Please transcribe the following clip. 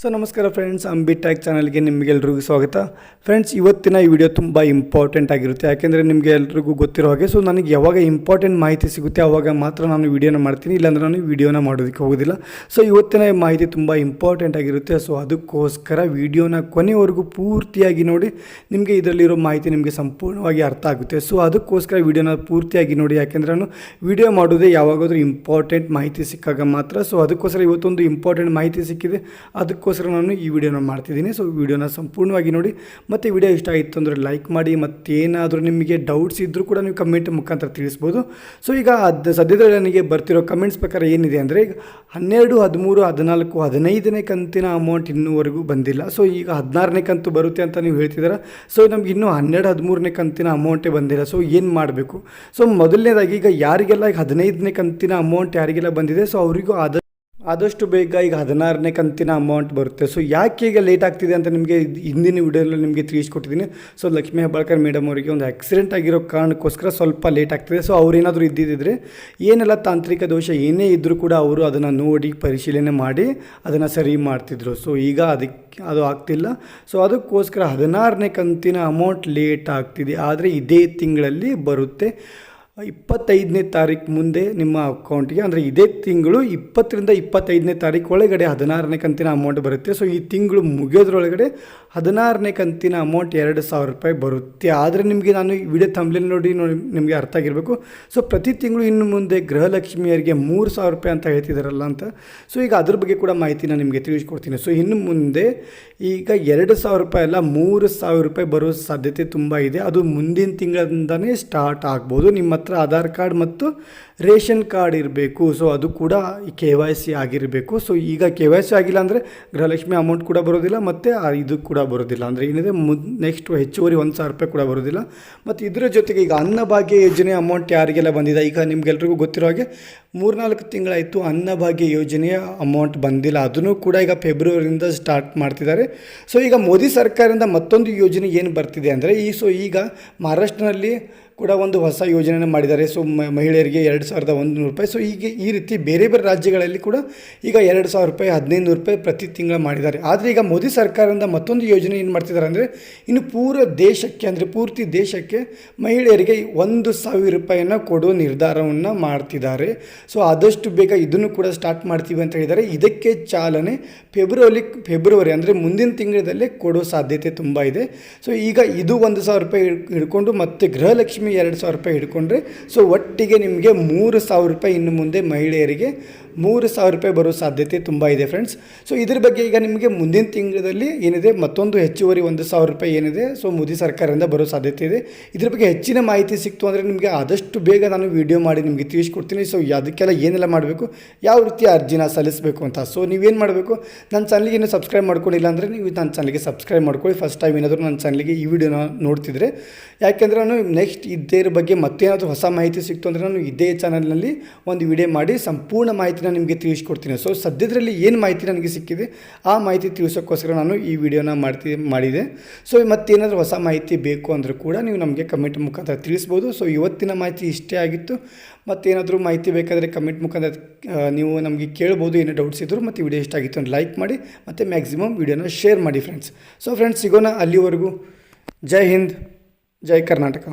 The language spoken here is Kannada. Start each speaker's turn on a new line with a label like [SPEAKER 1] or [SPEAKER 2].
[SPEAKER 1] ಸೊ ನಮಸ್ಕಾರ ಫ್ರೆಂಡ್ಸ್ ಅಂಬಿ ಟ್ಯಾಕ್ ಚಾನಲ್ಗೆ ನಿಮಗೆಲ್ರಿಗೂ ಸ್ವಾಗತ. ಫ್ರೆಂಡ್ಸ್ ಇವತ್ತಿನ ಈ ವಿಡಿಯೋ ತುಂಬ ಇಂಪಾರ್ಟೆಂಟ್ ಆಗಿರುತ್ತೆ. ಯಾಕೆಂದರೆ ನಿಮಗೆ ಎಲ್ರಿಗೂ ಗೊತ್ತಿರೋ ಹಾಗೆ ಸೊ ನನಗೆ ಯಾವಾಗ ಇಂಪಾರ್ಟೆಂಟ್ ಮಾಹಿತಿ ಸಿಗುತ್ತೆ ಆವಾಗ ಮಾತ್ರ ನಾನು ವಿಡಿಯೋನ ಮಾಡ್ತೀನಿ. ಇಲ್ಲಾಂದರೆ ನಾನು ವಿಡಿಯೋನ ಮಾಡೋದಕ್ಕೆ ಹೋಗೋದಿಲ್ಲ. ಸೊ ಇವತ್ತಿನ ಮಾಹಿತಿ ತುಂಬ ಇಂಪಾರ್ಟೆಂಟ್ ಆಗಿರುತ್ತೆ. ಸೊ ಅದಕ್ಕೋಸ್ಕರ ವಿಡಿಯೋನ ಕೊನೆವರೆಗೂ ಪೂರ್ತಿಯಾಗಿ ನೋಡಿ, ನಿಮಗೆ ಇದರಲ್ಲಿರೋ ಮಾಹಿತಿ ನಿಮಗೆ ಸಂಪೂರ್ಣವಾಗಿ ಅರ್ಥ ಆಗುತ್ತೆ. ಸೊ ಅದಕ್ಕೋಸ್ಕರ ವಿಡಿಯೋನ ಪೂರ್ತಿಯಾಗಿ ನೋಡಿ. ಯಾಕೆಂದರೆ ನಾನು ವಿಡಿಯೋ ಮಾಡೋದೇ ಯಾವಾಗಾದರೂ ಇಂಪಾರ್ಟೆಂಟ್ ಮಾಹಿತಿ ಸಿಕ್ಕಾಗ ಮಾತ್ರ. ಸೊ ಅದಕ್ಕೋಸ್ಕರ ಇವತ್ತೊಂದು ಇಂಪಾರ್ಟೆಂಟ್ ಮಾಹಿತಿ ಸಿಕ್ಕಿದೆ. ಅದಕ್ಕೋಸ್ಕರ ನಾನು ಈ ವಿಡಿಯೋನ ಮಾಡ್ತಿದ್ದೀನಿ. ಸೊ ವಿಡಿಯೋನ ಸಂಪೂರ್ಣವಾಗಿ ನೋಡಿ. ಮತ್ತು ವಿಡಿಯೋ ಇಷ್ಟ ಆಯಿತು ಅಂದರೆ ಲೈಕ್ ಮಾಡಿ. ಮತ್ತೇನಾದರೂ ನಿಮಗೆ ಡೌಟ್ಸ್ ಇದ್ದರೂ ಕೂಡ ನೀವು ಕಮೆಂಟ್ ಮುಖಾಂತರ ತಿಳಿಸ್ಬೋದು. ಸೊ ಈಗ ಅದು ಸದ್ಯದಲ್ಲಿ ನನಗೆ ಬರ್ತಿರೋ ಕಮೆಂಟ್ಸ್ ಪ್ರಕಾರ ಏನಿದೆ ಅಂದರೆ, ಈಗ ಹನ್ನೆರಡು, ಹದಿಮೂರು, ಹದಿನಾಲ್ಕು, ಹದಿನೈದನೇ ಕಂತಿನ ಅಮೌಂಟ್ ಇನ್ನೂವರೆಗೂ ಬಂದಿಲ್ಲ. ಸೊ ಈಗ ಹದಿನಾರನೇ ಕಂತು ಬರುತ್ತೆ ಅಂತ ನೀವು ಹೇಳ್ತಿದ್ದೀರಾ? ಸೊ ನಮ್ಗೆ ಇನ್ನೂ ಹನ್ನೆರಡು, ಹದಿಮೂರನೇ ಕಂತಿನ ಅಮೌಂಟೇ ಬಂದಿಲ್ಲ. ಸೊ ಏನು ಮಾಡಬೇಕು? ಸೊ ಮೊದಲನೇದಾಗಿ ಈಗ ಯಾರಿಗೆಲ್ಲ ಈಗ ಹದಿನೈದನೇ ಕಂತಿನ ಅಮೌಂಟ್ ಯಾರಿಗೆಲ್ಲ ಬಂದಿದೆ? ಸೊ ಅವರಿಗೂ ಆದ ಆದಷ್ಟು ಬೇಗ ಈಗ ಹದಿನಾರನೇ ಕಂತಿನ ಅಮೌಂಟ್ ಬರುತ್ತೆ. ಸೊ ಯಾಕೆ ಈಗ ಲೇಟ್ ಆಗ್ತಿದೆ ಅಂತ ನಿಮಗೆ ಹಿಂದಿನ ವಿಡಿಯೋದಲ್ಲಿ ನಿಮಗೆ ತಿಳಿಸ್ಕೊಟ್ಟಿದ್ದೀನಿ. ಸೊ ಲಕ್ಷ್ಮೀ ಹೆಬ್ಬಾಳ್ಕರ್ ಮೇಡಮ್ ಅವರಿಗೆ ಒಂದು ಆಕ್ಸಿಡೆಂಟ್ ಆಗಿರೋ ಕಾರಣಕ್ಕೋಸ್ಕರ ಸ್ವಲ್ಪ ಲೇಟ್ ಆಗ್ತಿದೆ. ಸೊ ಅವ್ರೇನಾದರೂ ಇದ್ದಿದ್ದರೆ ಏನೆಲ್ಲ ತಾಂತ್ರಿಕ ದೋಷ ಏನೇ ಇದ್ದರೂ ಕೂಡ ಅವರು ಅದನ್ನು ನೋಡಿ ಪರಿಶೀಲನೆ ಮಾಡಿ ಅದನ್ನು ಸರಿ ಮಾಡ್ತಿದ್ರು. ಸೊ ಈಗ ಅದಕ್ಕೆ ಅದು ಆಗ್ತಿಲ್ಲ. ಸೊ ಅದಕ್ಕೋಸ್ಕರ ಹದಿನಾರನೇ ಕಂತಿನ ಅಮೌಂಟ್ ಲೇಟ್ ಆಗ್ತಿದೆ. ಆದರೆ ಇದೇ ತಿಂಗಳಲ್ಲಿ ಬರುತ್ತೆ. ಇಪ್ಪತ್ತೈದನೇ ತಾರೀಕು ಮುಂದೆ ನಿಮ್ಮ ಅಕೌಂಟಿಗೆ, ಅಂದರೆ ಇದೇ ತಿಂಗಳು ಇಪ್ಪತ್ತರಿಂದ ಇಪ್ಪತ್ತೈದನೇ ತಾರೀಕು ಒಳಗಡೆ ಹದಿನಾರನೇ ಕಂತಿನ ಅಮೌಂಟ್ ಬರುತ್ತೆ. ಸೊ ಈ ತಿಂಗಳು ಮುಗಿಯೋದ್ರೊಳಗಡೆ ಹದಿನಾರನೇ ಕಂತಿನ ಅಮೌಂಟ್ ಎರಡು ಸಾವಿರ ರೂಪಾಯಿ ಬರುತ್ತೆ. ಆದರೆ ನಿಮಗೆ ನಾನು ಈ ವಿಡಿಯೋ ತಂಬ್ಲಿನ ನೋಡಿ ನಿಮಗೆ ಅರ್ಥ ಆಗಿರಬೇಕು. ಸೊ ಪ್ರತಿ ತಿಂಗಳು ಇನ್ನು ಮುಂದೆ ಗೃಹಲಕ್ಷ್ಮಿಯರಿಗೆ ಮೂರು ಸಾವಿರ ರೂಪಾಯಿ ಅಂತ ಹೇಳ್ತಿದ್ದಾರಲ್ಲ ಅಂತ. ಸೊ ಈಗ ಅದ್ರ ಬಗ್ಗೆ ಕೂಡ ಮಾಹಿತಿನ ನಿಮಗೆ ತಿಳಿಸ್ಕೊಡ್ತೀನಿ. ಸೊ ಇನ್ನು ಮುಂದೆ ಈಗ ಎರಡು ಸಾವಿರ ರೂಪಾಯಿ ಅಲ್ಲ, ಮೂರು ಸಾವಿರ ರೂಪಾಯಿ ಬರೋ ಸಾಧ್ಯತೆ ತುಂಬ ಇದೆ. ಅದು ಮುಂದಿನ ತಿಂಗಳಿಂದನೇ ಸ್ಟಾರ್ಟ್ ಆಗ್ಬೋದು. ನಿಮ್ಮ ಹತ್ರ ಆಧಾರ್ ಕಾರ್ಡ್ ಮತ್ತು ರೇಷನ್ ಕಾರ್ಡ್ ಇರಬೇಕು. ಸೊ ಅದು ಕೂಡ ಕೆ ವೈ ಸಿ ಆಗಿರಬೇಕು. ಸೊ ಈಗ ಕೆ ವೈ ಸಿ ಆಗಿಲ್ಲ ಅಂದರೆ ಗೃಹಲಕ್ಷ್ಮಿ ಅಮೌಂಟ್ ಕೂಡ ಬರೋದಿಲ್ಲ ಮತ್ತು ಇದು ಕೂಡ ಬರೋದಿಲ್ಲ. ಅಂದರೆ ಏನಿದೆ ಮು ನೆಕ್ಸ್ಟ್ ಹೆಚ್ಚುವರಿ ಒಂದು ಸಾವಿರ ರೂಪಾಯಿ ಕೂಡ ಬರೋದಿಲ್ಲ. ಮತ್ತು ಇದರ ಜೊತೆಗೆ ಈಗ ಅನ್ನಭಾಗ್ಯ ಯೋಜನೆ ಅಮೌಂಟ್ ಯಾರಿಗೆಲ್ಲ ಬಂದಿದೆ? ಈಗ ನಿಮಗೆಲ್ರಿಗೂ ಗೊತ್ತಿರೋ ಹಾಗೆ ಮೂರ್ನಾಲ್ಕು ತಿಂಗಳಾಯಿತು ಅನ್ನಭಾಗ್ಯ ಯೋಜನೆಯ ಅಮೌಂಟ್ ಬಂದಿಲ್ಲ. ಅದನ್ನು ಕೂಡ ಈಗ ಫೆಬ್ರವರಿಯಿಂದ ಸ್ಟಾರ್ಟ್ ಮಾಡ್ತಿದ್ದಾರೆ. ಸೊ ಈಗ ಮೋದಿ ಸರ್ಕಾರದಿಂದ ಮತ್ತೊಂದು ಯೋಜನೆ ಏನು ಬರ್ತಿದೆ ಅಂದರೆ ಈ ಸೊ ಈಗ ಮಹಾರಾಷ್ಟ್ರನಲ್ಲಿ ಕೂಡ ಒಂದು ಹೊಸ ಯೋಜನೆಯನ್ನು ಮಾಡಿದ್ದಾರೆ. ಸೊ ಮಹಿಳೆಯರಿಗೆ ಎರಡು ಸಾವಿರದ ಒಂದು ನೂರು ರೂಪಾಯಿ. ಸೊ ಹೀಗೆ ಈ ರೀತಿ ಬೇರೆ ಬೇರೆ ರಾಜ್ಯಗಳಲ್ಲಿ ಕೂಡ ಈಗ ಎರಡು ಸಾವಿರ ರೂಪಾಯಿ, ಹದಿನೈದು ನೂರು ರೂಪಾಯಿ ಪ್ರತಿ ತಿಂಗಳು ಮಾಡಿದ್ದಾರೆ. ಆದರೆ ಈಗ ಮೋದಿ ಸರ್ಕಾರದಿಂದ ಮತ್ತೊಂದು ಯೋಜನೆ ಏನು ಮಾಡ್ತಿದ್ದಾರೆ ಅಂದರೆ, ಇನ್ನು ಪೂರ ದೇಶಕ್ಕೆ ಅಂದರೆ ಪೂರ್ತಿ ದೇಶಕ್ಕೆ ಮಹಿಳೆಯರಿಗೆ ಒಂದು ಸಾವಿರ ರೂಪಾಯಿಯನ್ನು ಕೊಡುವ ನಿರ್ಧಾರವನ್ನು ಮಾಡ್ತಿದ್ದಾರೆ. ಸೊ ಆದಷ್ಟು ಬೇಗ ಇದನ್ನು ಕೂಡ ಸ್ಟಾರ್ಟ್ ಮಾಡ್ತೀವಿ ಅಂತ ಹೇಳಿದ್ದಾರೆ. ಇದಕ್ಕೆ ಚಾಲನೆ ಫೆಬ್ರವರಿ ಫೆಬ್ರವರಿ ಅಂದರೆ ಮುಂದಿನ ತಿಂಗಳಲ್ಲೇ ಕೊಡೋ ಸಾಧ್ಯತೆ ತುಂಬ ಇದೆ. ಸೊ ಈಗ ಇದು ಒಂದು ಸಾವಿರ ರೂಪಾಯಿ ಹಿಡ್- ಹಿಡ್ಕೊಂಡು ಮತ್ತು ಗೃಹಲಕ್ಷ್ಮಿ ಎರಡು ಸಾವಿರ ರೂಪಾಯಿ ಹಿಡ್ಕೊಂಡ್ರೆ ಸೊ ಒಟ್ಟಿಗೆ ನಿಮಗೆ ಮೂರು ಸಾವಿರ ರೂಪಾಯಿ ಇನ್ನು ಮುಂದೆ ಮಹಿಳೆಯರಿಗೆ ಮೂರು ಸಾವಿರ ರೂಪಾಯಿ ಬರೋ ಸಾಧ್ಯತೆ ತುಂಬ ಇದೆ ಫ್ರೆಂಡ್ಸ್ ಸೊ ಇದ್ರ ಬಗ್ಗೆ ಈಗ ನಿಮಗೆ ಮುಂದಿನ ತಿಂಗಳಲ್ಲಿ ಏನಿದೆ, ಮತ್ತೊಂದು ಹೆಚ್ಚುವರಿ ಒಂದು ಸಾವಿರ ರೂಪಾಯಿ ಏನಿದೆ ಸೊ ಮೋದಿ ಸರ್ಕಾರದಿಂದ ಬರೋ ಸಾಧ್ಯತೆ ಇದೆ. ಇದ್ರ ಬಗ್ಗೆ ಹೆಚ್ಚಿನ ಮಾಹಿತಿ ಸಿಕ್ತು ಅಂದರೆ ನಿಮಗೆ ಆದಷ್ಟು ಬೇಗ ನಾನು ವಿಡಿಯೋ ಮಾಡಿ ನಿಮಗೆ ತಿಳಿಸ್ಕೊಡ್ತೀನಿ. ಸೊ ಅದಕ್ಕೆಲ್ಲ ಏನೆಲ್ಲ ಮಾಡಬೇಕು, ಯಾವ ರೀತಿ ಅರ್ಜಿನ ಸಲ್ಲಿಸಬೇಕು ಅಂತ. ಸೊ ನೀವೇನು ಮಾಡಬೇಕು, ನನ್ನ ಚಾನಲ್ಗೆ ಇನ್ನೂ ಸಬ್ಸ್ಕ್ರೈಬ್ ಮಾಡ್ಕೊಂಡಿಲ್ಲ ಅಂದರೆ ನೀವು ನನ್ನ ಚಾನಲ್ಗೆ ಸಬ್ಸ್ಕ್ರೈಬ್ ಮಾಡ್ಕೊಳ್ಳಿ. ಫಸ್ಟ್ ಟೈಮ್ ಏನಾದರೂ ನನ್ನ ಚಾನಲ್ಗೆ ಈ ವಿಡಿಯೋನ ನೋಡ್ತಿದ್ರೆ. ಯಾಕೆಂದರೆ ನಾನು ನೆಕ್ಸ್ಟ್ ಇದ್ರ ಬಗ್ಗೆ ಮತ್ತೇನಾದರೂ ಹೊಸ ಮಾಹಿತಿ ಸಿಕ್ತು ಅಂದರೆ ನಾನು ಇದೇ ಚಾನಲ್ನಲ್ಲಿ ಒಂದು ವಿಡಿಯೋ ಮಾಡಿ, ಸಂಪೂರ್ಣ ಮಾಹಿತಿನ ನಿಮಗೆ ತಿಳಿಸ್ಕೊಡ್ತೀನಿ. ಸೊ ಸದ್ಯದರಲ್ಲಿ ಏನು ಮಾಹಿತಿ ನನಗೆ ಸಿಕ್ಕಿದೆ, ಆ ಮಾಹಿತಿ ತಿಳಿಸೋಕ್ಕೋಸ್ಕರ ನಾನು ಈ ವಿಡಿಯೋನ ಮಾಡ್ತಿ, ಮಾಡಿದೆ. ಸೊ ಮತ್ತೇನಾದರೂ ಹೊಸ ಮಾಹಿತಿ ಬೇಕು ಅಂದರೂ ಕೂಡ ನೀವು ನಮಗೆ ಕಮೆಂಟ್ ಮುಖಾಂತರ ತಿಳಿಸ್ಬೋದು. ಸೊ ಇವತ್ತಿನ ಮಾಹಿತಿ ಇಷ್ಟೇ ಆಗಿತ್ತು. ಮತ್ತೇನಾದರೂ ಮಾಹಿತಿ ಬೇಕಾದರೆ ಕಮೆಂಟ್ ಮುಖಾಂತರ ನೀವು ನಮಗೆ ಕೇಳ್ಬೋದು, ಏನೋ ಡೌಟ್ಸ್ ಇದ್ದರೂ ಮತ್ತು ವಿಡಿಯೋ ಇಷ್ಟ ಆಗಿತ್ತು ಅಂತ ಲೈಕ್ ಮಾಡಿ, ಮತ್ತು ಮ್ಯಾಕ್ಸಿಮಮ್ ವಿಡಿಯೋನ ಶೇರ್ ಮಾಡಿ ಫ್ರೆಂಡ್ಸ್ ಸೊ ಫ್ರೆಂಡ್ಸ್ ಸಿಗೋಣ ಅಲ್ಲಿವರೆಗೂ. ಜೈ ಹಿಂದ್, ಜೈ ಕರ್ನಾಟಕ.